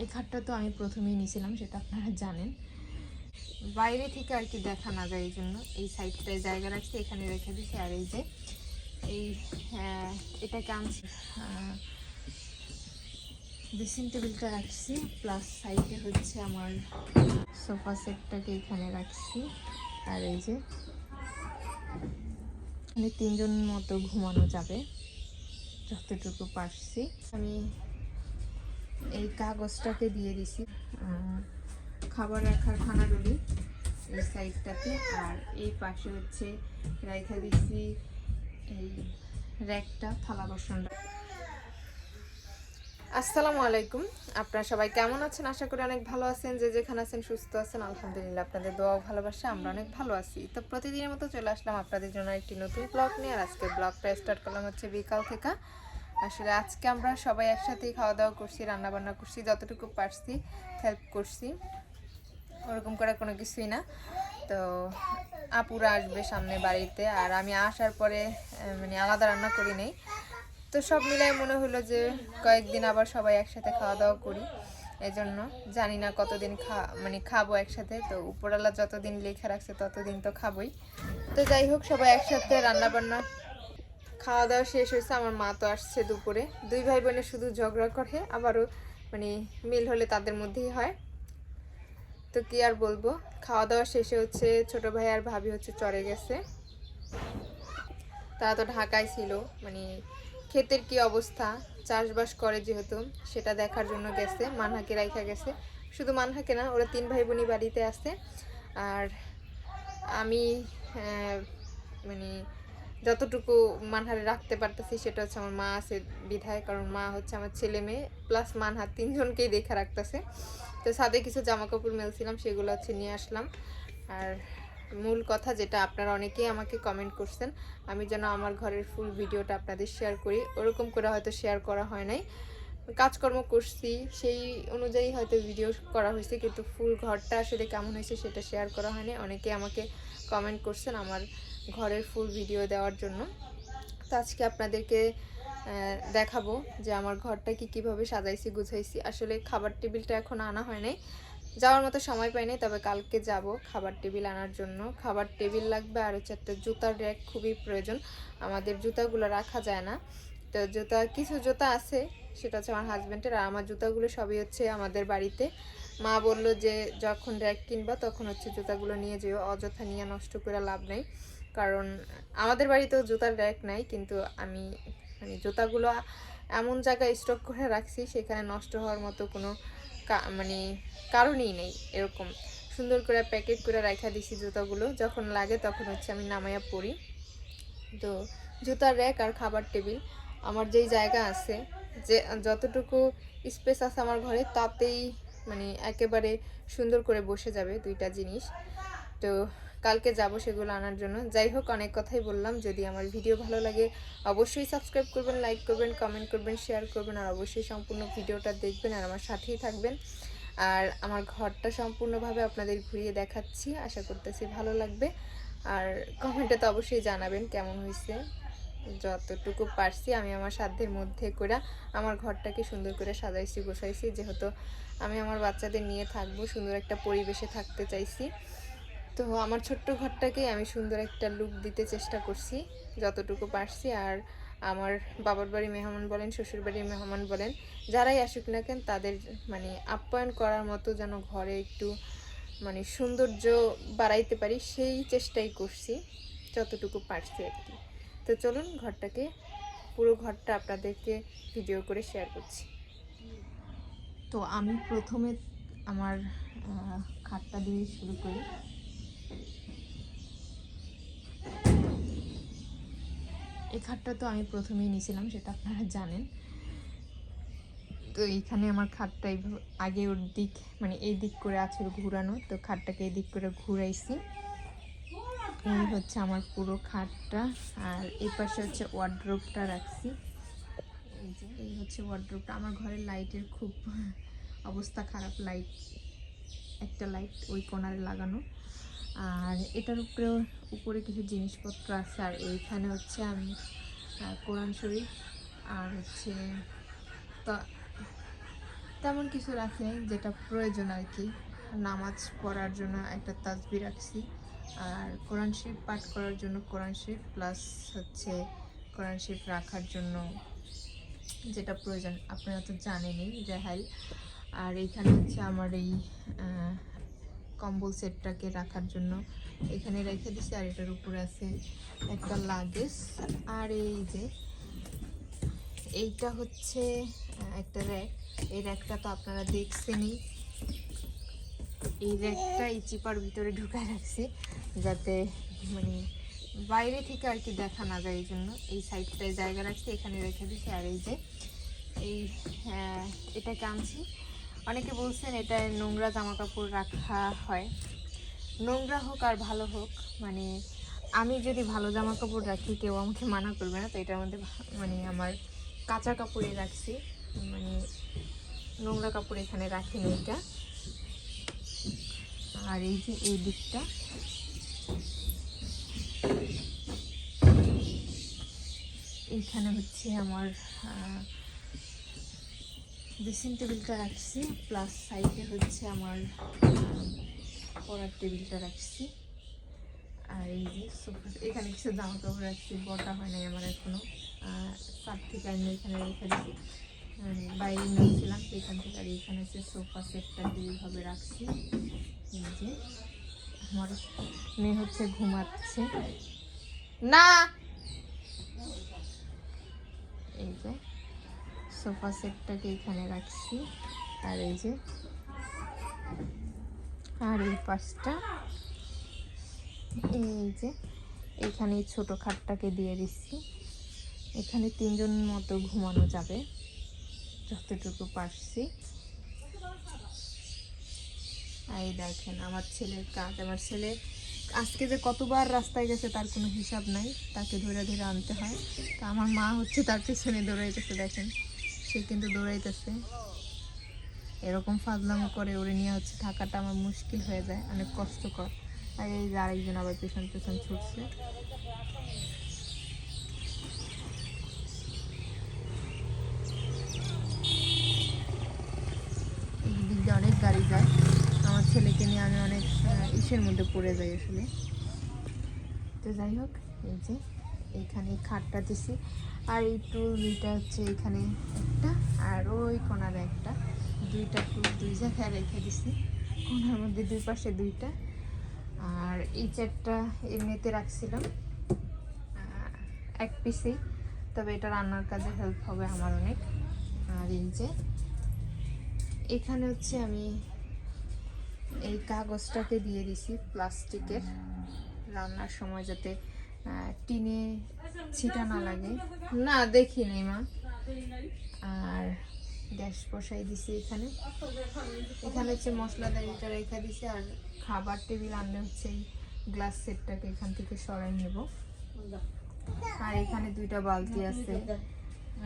এই খাটটা তো আমি প্রথমেই নিয়েছিলাম সেটা আপনারা জানেন। বাইরে থেকে আর কি দেখা না যায় এই জন্য। এই সাইডটায় জায়গা রাখছি এখানে রেখে দিচ্ছি আর এই যে এই আহ, এটাকে আনছি। ড্রেসিং টেবিলটা রাখছি প্লাস সাইডে হচ্ছে আমার সোফা সেটটাকে এখানে রাখছি। আর এই যে এখানে তিনজন মতো ঘুমানো যাবে যতটুকু পারছি। আমি এই কাগজটাকে দিয়ে দিছি খাবার রাখার খানাগুলি এই সাইডটাতে। আর এই পাশে হচ্ছে রাইখা দিছি এই র্যাকটা, থালা বাসনটা। আসসালামু আলাইকুম। আপনারা সবাই কেমন আছেন? আশা করি অনেক ভালো আছেন। যে যেখানে আছেন সুস্থ আছেন। আলহামদুলিল্লাহ, আপনাদের দোয়া ভালোবাসা আমরা অনেক ভালো আছি। তো প্রতিদিনের মতো চলে আসলাম আপনাদের জন্য একটি নতুন ব্লগ নিয়ে। আর আজকে ব্লগটা স্টার্ট করলাম হচ্ছে বিকাল থেকে। আসলে আজকে আমরা সবাই একসাথেই খাওয়া দাওয়া করছি রান্না বান্না করছি, যতটুকু পারছি হেল্প করছি। ওরকম করে কোনো কিছুই না। তো আপুরা আসবে সামনে বাড়িতে আর আমি আসার পরে মানে আলাদা রান্না করি নেই। তো সব মিলাই মনে হলো যে কয়েকদিন আবার সবাই একসাথে খাওয়া দাওয়া করি। এই জন্য জানি না কতদিন খা মানে খাব একসাথে। তো উপরওয়ালা যতদিন লেখা রাখছে ততদিন তো খাবোই। তো যাই হোক, সবাই একসাথে রান্না বান্না খাওয়া দাওয়া শেষ হয়েছে, আমার মা তো আসছে দুপুরে। দুই ভাই বোনে শুধু ঝগড়া করে, আবারও মানে মিল হলে তাদের মধ্যেই হয়। তো কি আর বলব খাওয়া দাওয়া শেষে হচ্ছে ছোট ভাই আর ভাবি হচ্ছে চড়ে গেছে। তারা তো ঢাকায় ছিল মানে ক্ষেতের কি অবস্থা, চাষবাস করে যেহেতু, সেটা দেখার জন্য গেছে, মানহাকে রাইখা গেছে। শুধু মানহাকে না, ওরা তিন ভাই বোনই বাড়িতে আছে। আর আমি মানে যতটুকু মানহারে রাখতে পারতেছি সেটা হচ্ছে আমার মা আছে বিধায়, কারণ মা হচ্ছে আমার ছেলে মেয়ে প্লাস মানহার তিনজনকেই দেখা রাখতেছে। তো সাথে কিছু জামা কাপড় মেলছিলাম, সেগুলো হচ্ছে নিয়ে আসলাম। আর মূল কথা যেটা, আপনারা অনেকেই আমাকে কমেন্ট করছেন, আমি যেন আমার ঘরের ফুল ভিডিওটা আপনাদের শেয়ার করি। ওরকম করে হয়তো শেয়ার করা হয় নাই। কাজকর্ম করছি, সেই অনুযায়ী হয়তো ভিডিও করা হয়েছে, কিন্তু ফুল ঘরটা আসলে কেমন হয়েছে সেটা শেয়ার করা হয়নি। অনেকে আমাকে কমেন্ট করছেন, আমার ঘরের ফুল ভিডিও দেওয়ার জন্য। তো আজকে আপনাদেরকে দেখাবো যে আমার ঘরটা কি কীভাবে সাজাইছি, গুছাইছি। আসলে খাবার টেবিলটা এখন আনা হয় নাই। যাওয়ার মতো সময় পাইনি তবে কালকে যাব খাবার টেবিল আনার জন্য। খাবার টেবিল লাগবে আর হচ্ছে একটা জুতার র্যাক খুবই প্রয়োজন। আমাদের জুতাগুলো রাখা যায় না। তো জুতা, কিছু জুতা আছে, সেটা হচ্ছে আমার হাজব্যান্ডের আর আমার জুতাগুলো সবই হচ্ছে আমাদের বাড়িতে। মা বলল যে যখন র্যাক কিনবা, তখন হচ্ছে জুতাগুলো নিয়ে যেও। অযথা নিয়ে নষ্ট করে লাভ নেই। কারণ আমাদের বাড়িতেও জুতার র্যাক নাই, কিন্তু আমি মানে জুতাগুলো এমন জায়গায় স্টক করে রাখছি, সেখানে নষ্ট হওয়ার মতো কোনো মানে কারণই নেই এরকম। সুন্দর করে প্যাকেট করে রাখা দিছি জুতাগুলো, যখন লাগে তখন হচ্ছে আমি নামাইয়া পরি তো জুতার র্যাক আর খাবার টেবিল আমার যেই জায়গা আছে, যে, যতটুকু স্পেস আছে আমার ঘরে, তাতেই মানে একেবারে সুন্দর করে বসে যাবে দুইটা জিনিস। তো কালকে যাব সেগুলো আনার জন্য। যাই হোক, অনেক কথাই বললাম। যদি আমার ভিডিও ভালো লাগে, অবশ্যই সাবস্ক্রাইব করবেন লাইক করবেন কমেন্ট করবেন শেয়ার করবেন, আর অবশ্যই সম্পূর্ণ ভিডিওটা দেখবেন আর আমার সাথেই থাকবেন। আর আমার ঘরটা সম্পূর্ণভাবে আপনাদের ঘুরিয়ে দেখাচ্ছি। আশা করতেছি ভালো লাগবে। আর কমেন্টে তো অবশ্যই জানাবেন কেমন হয়েছে। যতটুকু পারছি আমি আমার সাধ্যের মধ্যে করে আমার ঘরটাকে সুন্দর করে সাজাইছি, গোছাইছি। যেহেতু আমি আমার বাচ্চাদের নিয়ে থাকব, সুন্দর একটা পরিবেশে থাকতে চাইছি। তো আমার ছোট্ট ঘরটাকে আমি সুন্দর একটা লুক দিতে চেষ্টা করছি, যতটুকু পারছি। আর আমার বাবার বাড়ি মেহমান বলেন, শ্বশুর বাড়ির মেহমান বলেন, যারাই আসুক না কেন, তাদের মানে আপ্যায়ন করার মতো যেন ঘরে একটু মানে সৌন্দর্য বাড়াইতে পারি, সেই চেষ্টাই করছি, যতটুকু পারছি আর কি। তো চলুন ঘরটাকে, পুরো ঘরটা আপনাদেরকে ভিডিও করে শেয়ার করছি। তো আমি প্রথমে আমার খাটটা দিয়ে শুরু করি। এই খাটটা তো আমি প্রথমেই নিয়েছিলাম, সেটা আপনারা জানেন। তো এইখানে আমার খাটটা আগে ওর দিক মানে এই দিক করে আছে ঘুরানো, তো খাটটাকে এই দিক করে ঘুরাইছি। এই হচ্ছে আমার পুরো খাটটা, আর এই পাশে হচ্ছে ওয়ার্ড্রোবটা রাখছি। এই যে, এই হচ্ছে ওয়ার্ড্রোবটা আমার ঘরের লাইটের খুব অবস্থা খারাপ লাইট একটা লাইট ওই কোণারে লাগানো। আর এটার উপরেও উপরে কিছু জিনিসপত্র আছে, আর এইখানে হচ্ছে আমি কোরআন শরীফ, আর হচ্ছে তেমন কিছু রাখি যেটা প্রয়োজন আর কি। নামাজ পড়ার জন্য একটা তাজবি রাখছি, আর কোরআন শরীফ পাঠ করার জন্য কোরআন শরীফ প্লাস হচ্ছে কোরআন শরীফ রাখার জন্য যেটা প্রয়োজন। আপনারা তো জানেনই রেহাইল আর এইখানে হচ্ছে আমার এই কম্বল সেটটাকে রাখার জন্য এখানে রেখে দিছি আর এটার উপরে আছে একটা লাগেজ। আর এই যে এইটা হচ্ছে একটা র্যাক এই র্যাকটা তো আপনারা দেখছেনই। এই র্যাকটা এই চিপার ভিতরে ঢুকায় রাখছি যাতে মানে বাইরে থেকে আর কি দেখা না যায় এই জন্য। এই সাইডটায় জায়গা রাখছি এখানে রেখে দিছি। আর এই যে এই আহ, এটাকে আনছি। অনেকে বলছেন এটা নোংরা জামা কাপড় রাখা হয়। নোংরা হোক আর ভালো হোক মানে আমি যদি ভালো জামা কাপড় রাখি, কেউ আমাকে মানা করবে না, তো এটার মধ্যে মানে আমার কাঁচা কাপড়ে রাখছি। মানে নোংরা কাপড় এখানে রাখিনি এটা। আর এই যে এই দিকটা। এইখানে হচ্ছে আমার ড্রেসিং টেবিলটা রাখছি প্লাস সাইডে হচ্ছে আমার, পড়ার টেবিলটা রাখছি। আর এই যে সোফা এখানে কিছু জামা কাপড় রাখছি, বটা হয় নাই আমার এখনও। সাত থেকে আমি এখানে রেখে দিচ্ছি বাইরে নিয়েছিলাম এখান থেকে আর এখানে হচ্ছে সোফা সেটটা এইভাবে রাখছি। এই যে আমার মেয়ে হচ্ছে ঘুমাচ্ছে। না! এই যে সোফা সেটটাকে এখানে রাখছি। আর এই যে, আর এই পাশটা, এই যে, এখানে ছোট খাটটাকে দিয়ে দিচ্ছি। এখানে তিনজন মতো ঘুমানো যাবে, যতটুকু পারছি। এই দেখেন, আমার ছেলের কাজ, আমার ছেলে আজকে যে কতবার রাস্তায় গেছে তার কোনো হিসাব নাই, তাকে ধরে ধরে আনতে হয়। তা আমার মা হচ্ছে তার পেছনে গেছে দেখেন। সে কিন্তু দৌড়াইতেছে। এরকম ফাজলামো করে ওরে নিয়ে হচ্ছে থাকাটা আমার মুশকিল হয়ে যায়, অনেক কষ্টকর। আর এই যে আরেকজন আবার পেছন পেছন ছুটছে। দিক দিয়ে অনেক গাড়ি যায়। আমার ছেলেকে নিয়ে আমি অনেক ইসের মধ্যে পড়ে যাই আসলে। তো যাই হোক, এই যে এইখানে খাটটা দিছি। আর এই টুল দুইটা হচ্ছে এখানে একটা আর ওই কোনার একটা। দুইটা টুল দুই জায়গায় রেখে দিছি। কোনার মধ্যে দুই পাশে দুইটা। আর এই চারটা এমনিতে রাখছিলাম। এক পিসেই। তবে এটা রান্নার কাজে হেল্প হবে আমার অনেক। আর এই যে এখানে হচ্ছে আমি এই কাগজটাকে দিয়ে দিছি প্লাস্টিকের। রান্নার সময় যাতে টিনে ছিটা না লাগে। না দেখি নাই মা। আর গ্যাস বসাই দিছি এখানে। এখানে হচ্ছে মশলাদারিটা রেখে দিছি আর খাবার টেবিল আনলে হচ্ছে এই গ্লাস সেটটাকে এখান থেকে সরাই নেব। আর এখানে দুইটা বালতি আছে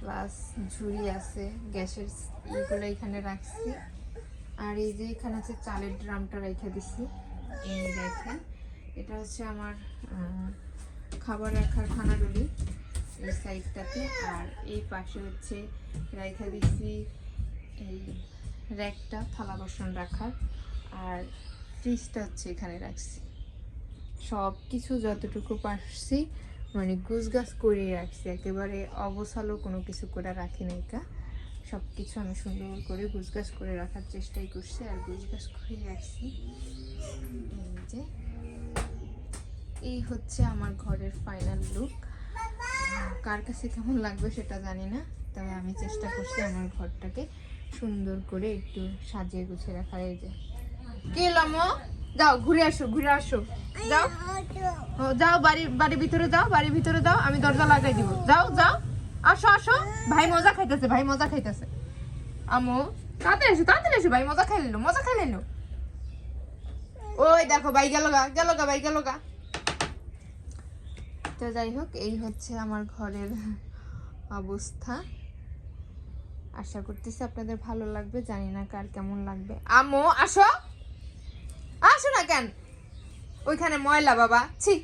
প্লাস ঝুড়ি আছে গ্যাসের এইগুলো এখানে রাখছি। আর এই যে এখানে হচ্ছে চালের ড্রামটা রেখে দিছি। এই দেখেন এটা হচ্ছে আমার খাবার রাখার খানাডুলি এই সাইডটাতে। আর এই পাশে হচ্ছে রাইখা দিছি, এই র্যাকটা, থালা বাসন রাখার। আর ফ্রিজটা হচ্ছে এখানে রাখছি। সব কিছু যতটুকু পারছি মানে গুছগাছ করে রাখছি। একেবারে অবসালো কোনো কিছু করে রাখি নাই কা। সব কিছু আমি সুন্দর করে গুছগাছ করে রাখার চেষ্টাই করছি। আর গুছগাছ করে রাখছি। এই যে এই হচ্ছে আমার ঘরের ফাইনাল লুক কার কাছে কেমন লাগবে সেটা জানি না, তবে আমি চেষ্টা করছি আমার ঘরটাকে সুন্দর করে একটু সাজিয়ে গুছিয়ে রাখার। এই যে। কে লামো যাও, ঘুরে আসো ঘুরে আসো। যাও। যাও, বাড়ি বাড়ির ভিতরে যাও বাড়ির ভিতরে যাও, আমি দরজা লাগাই দিব। যাও যাও। আসো আসো। ভাই মজা খাইতেছে, ভাই মজা খাইতেছে। আমো তাড়াতাড়ি এসো তাড়াতাড়ি এসো ভাই মজা খাই নিলো মজা খাই নিলো ওই দেখো, ভাই গেল গা গেল গা, ভাই গেল গা। তো যাই হোক, এই হচ্ছে আমার ঘরের অবস্থা। আশা করতেছি আপনাদের ভালো লাগবে, জানি না কার কেমন লাগবে। আম্মু, আসো। আসো না কেন? ওইখানে ময়লা, বাবা। ছি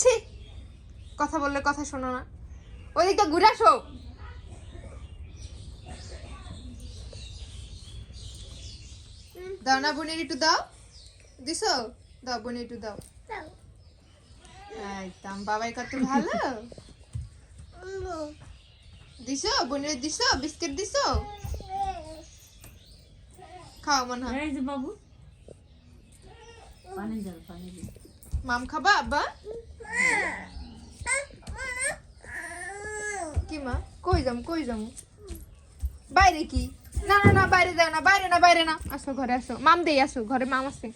ছি। কথা বললে কথা শোনো না। ওইদিকটা ঘুরে আসো। দাও না, বোনের একটু দাও। দিছো? দাও, বোনের একটু দাও। একদম বাবাই কত ভালো। দিছো? বোনের দিছো? বিস্কিট দিছো? খাও মনে হয়। এই যে বাবু। পানি দাও পানি মাম খাবা আব্বা? কি মা? কই যাম কই যাম? বাইরে কি? না না না বাইরে যাও না বাইরে না বাইরে না। আসো ঘরে আসো। মাম দেই আসো ঘরে মাম আছে।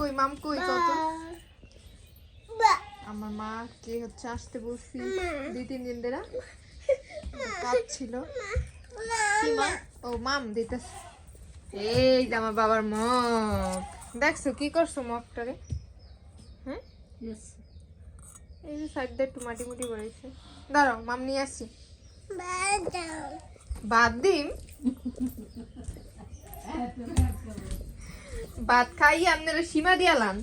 কই মাম কই কত আমার মা কে হচ্ছে আসতে বলছি। দুই তিন দিন ধরে। কাজ ছিল। ও মাম দিতেছ। এই যে আমার বাবার মগ। দেখছ কি করছ মগটারে হ্যাঁ? এই যে সাইড দিয়ে একটু মাটি মুটি করেছে। দাঁড়াও মাম নিয়ে আসছি বাদ দিম। ভাত খাই আপনারা সীমা দিয়ালান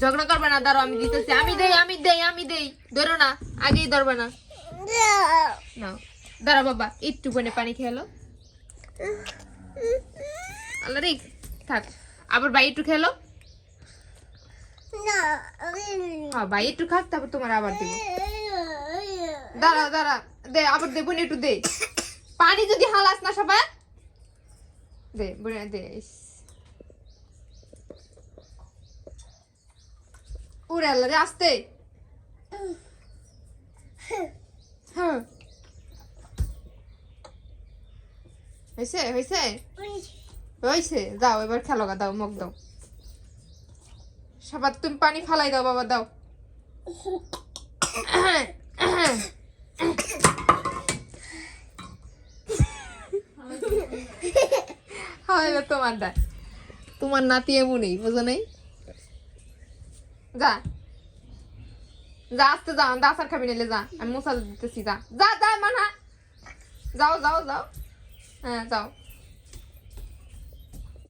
ঝগড়া করবে না, দাঁড়াও, আমি দিতেছি। আমি দেই আমি দেই আমি দেই। ধরো না, আগেই ধরবে না। নাও দাঁড়া বাবা একটু বনে পানি খেলো আল্লাহ থাক। আবার ভাই একটু খেলো। হ্যাঁ ভাই একটু খাক, তারপর তোমার আবার দেবো। দাঁড়া দাঁড়া, দে, আবার দে, বোন, একটু দে। পানি যদি হালাস না সবাই। দে বোনে দে। উড়ে আল্লাহ রে, আসতে। হ্যাঁ। হয়েছে হয়েছে? হয়েছে। দাও, এবার খেলো গা, দাও, মুখ দাও। সবার তুমি পানি ফালাই দাও, বাবা, দাও হয় এবার তোমার দা তোমার নাতি এমনই বুঝো নেই? যা। যা আসতে যা দাসার খাবি নিলে যা আমি মশা দিতেছি যা। যা যা মানা। যাও যাও যাও। হ্যাঁ যাও।